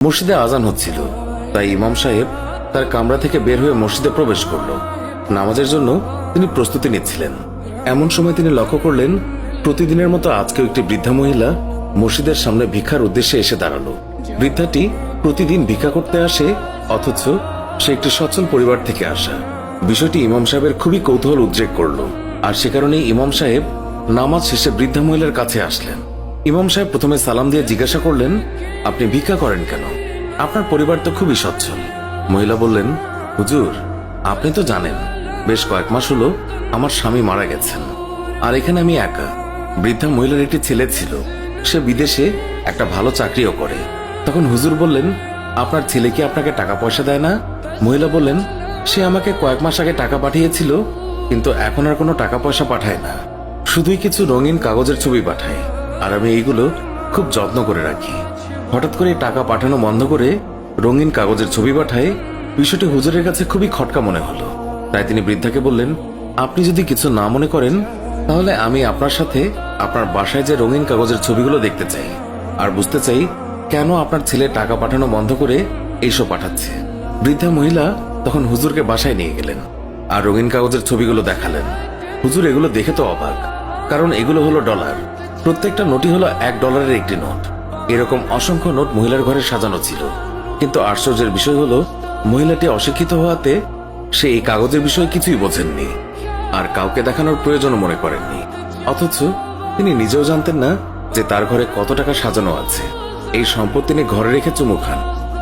মসজিদে আজান হচ্ছিল, তাই ইমাম সাহেব তার কামরা থেকে বের হয়ে মসজিদে প্রবেশ করল। নামাজের জন্য তিনি প্রস্তুতি নিচ্ছিলেন। এমন সময় তিনি লক্ষ্য করলেন, প্রতিদিনের মতো আজকেও একটি বৃদ্ধা মহিলা মসজিদের সামনে ভিক্ষার উদ্দেশ্যে এসে দাঁড়াল। বৃদ্ধাটি প্রতিদিন ভিক্ষা করতে আসে, অথচ সে একটি সচ্ছল পরিবার থেকে আসা। বিষয়টি ইমাম সাহেবের খুবই কৌতূহল উদ্রেক করল। আর সে কারণেই ইমাম সাহেব নামাজ শেষে বৃদ্ধা মহিলার কাছে আসলেন। ইমাম সাহেব প্রথমে সালাম দিয়ে জিজ্ঞাসা করলেন, আপনি ভিক্ষা করেন কেন? আপনার পরিবার তো খুবই সচ্ছল। মহিলা বললেন, হুজুর, আপনি তো জানেন, বেশ কয়েক মাস হলো আমার স্বামী মারা গেছেন, আর এখানে আমি একা। বৃদ্ধা মহিলার একটি ছেলে ছিল, সে বিদেশে একটা ভালো চাকরিও করে। তখন হুজুর বললেন, আপনার ছেলে কি আপনাকে টাকা পয়সা দেয় না? মহিলা বললেন, সে আমাকে কয়েক মাস আগে টাকা পাঠিয়েছিল, কিন্তু এখন আর কোনো টাকা পয়সা পাঠায় না। শুধুই কিছু রঙিন কাগজের ছবি পাঠায়। আর আমি এইগুলো খুব যত্ন করে রাখি। হঠাৎ করে টাকা পাঠানো বন্ধ করে রঙিন কাগজের ছবি পাঠায়, বিষয়টি হুজুরের কাছে খুবই খটকা মনে হলো। তাই তিনি বৃদ্ধাকে বললেন, আপনি যদি কিছু না মনে করেন, তাহলে আমি আপনার সাথে আপনার বাসায় যে রঙিন কাগজের ছবিগুলো দেখতে চাই। আর বুঝতে চাই, কেন আপনার ছেলে টাকা পাঠানো বন্ধ করে এইসব পাঠাচ্ছে? বৃদ্ধা মহিলা তখন হুজুরকে বাসায় নিয়ে গেলেন আর রঙিন কাগজের ছবিগুলো দেখালেন। হুজুর এগুলো দেখে তো অবাক, কারণ এগুলো হলো ডলার। প্রত্যেকটা নোটই হলো এক ডলারের একটি নোট। এরকম অসংখ্য নোট মহিলার ঘরে সাজানো ছিল। কিন্তু আশ্চর্যের বিষয় হলো, মহিলাটি অশিক্ষিত হওয়াতে সে এই কাগজের বিষয়ে কিছুই বোঝেননি আর কাউকে দেখানোর প্রয়োজনও মনে করেননি। অথচ তিনি নিজেও জানতেন না যে তার ঘরে কত টাকা সাজানো আছে। এই সম্পদ তিনি ঘরে রেখে চুমু খান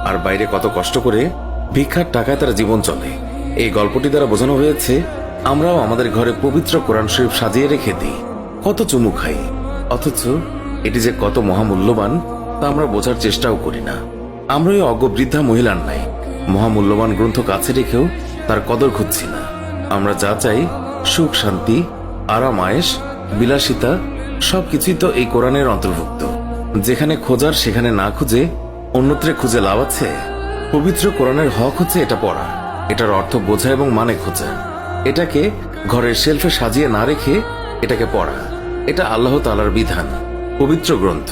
আর বাইরে কত কষ্ট করে ভিক্ষার টাকায় তার জীবন চলে। এই গল্পটি দ্বারা বোঝানো হয়েছে, আমরাও আমাদের ঘরে পবিত্র কোরআন শরীফ সাজিয়ে রেখে দিই। কত চুমু খাই। অথচ এটি যে কত মহামূল্যবান, তা আমরা বোঝার চেষ্টাও করি না। আমরা ওই অজ্ঞ বৃদ্ধা মহিলার নাই মহামূল্যবান গ্রন্থ কাছে রেখেও তার কদর খুঁজছি না। আমরা যা চাই, সুখ, শান্তি, আরাম আয়েস বিলাসিতা, সবকিছুই তো এই কোরআনের অন্তর্ভুক্ত। যেখানে খোঁজার, সেখানে না খুঁজে, অন্যত্রে খুঁজে লাভ আছে। পবিত্র কোরআনের হক হচ্ছে এটা পড়া। এটার অর্থ বোঝা এবং মানে খোঁজা। এটাকে ঘরের শেলফে সাজিয়ে না রেখে এটাকে পড়া। এটা আল্লাহ তালার বিধান, পবিত্র গ্রন্থ।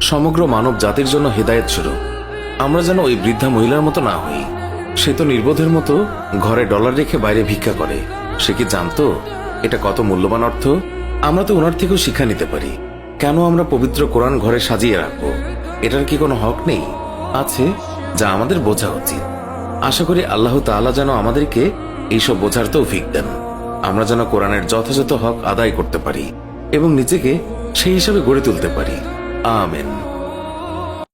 সমগ্র মানব জাতির জন্য হেদায়েত স্বরূপ। আমরা যেন ওই বৃদ্ধা মহিলার মতো না হই। সে তো নির্বোধের মতো ঘরে ডলার রেখে বাইরে ভিক্ষা করে। সে কি জানতো এটা কত মূল্যবান অর্থ? আমরা তো ওনার থেকেও শিক্ষা নিতে পারি। কেন আমরা পবিত্র কোরআন ঘরে সাজিয়ে রাখব? এটার কি কোনো হক নেই? আছে, যা আমাদের বোঝা উচিত। আশা করি আল্লাহ তাআলা যেন আমাদেরকে এইসব বোঝার তৌফিক দেন। আমরা যেন কোরআনের যথাযথ হক আদায় করতে পারি। এবং নিজেকে সেই হিসাবে গড়ে তুলতে পারি। আমেন।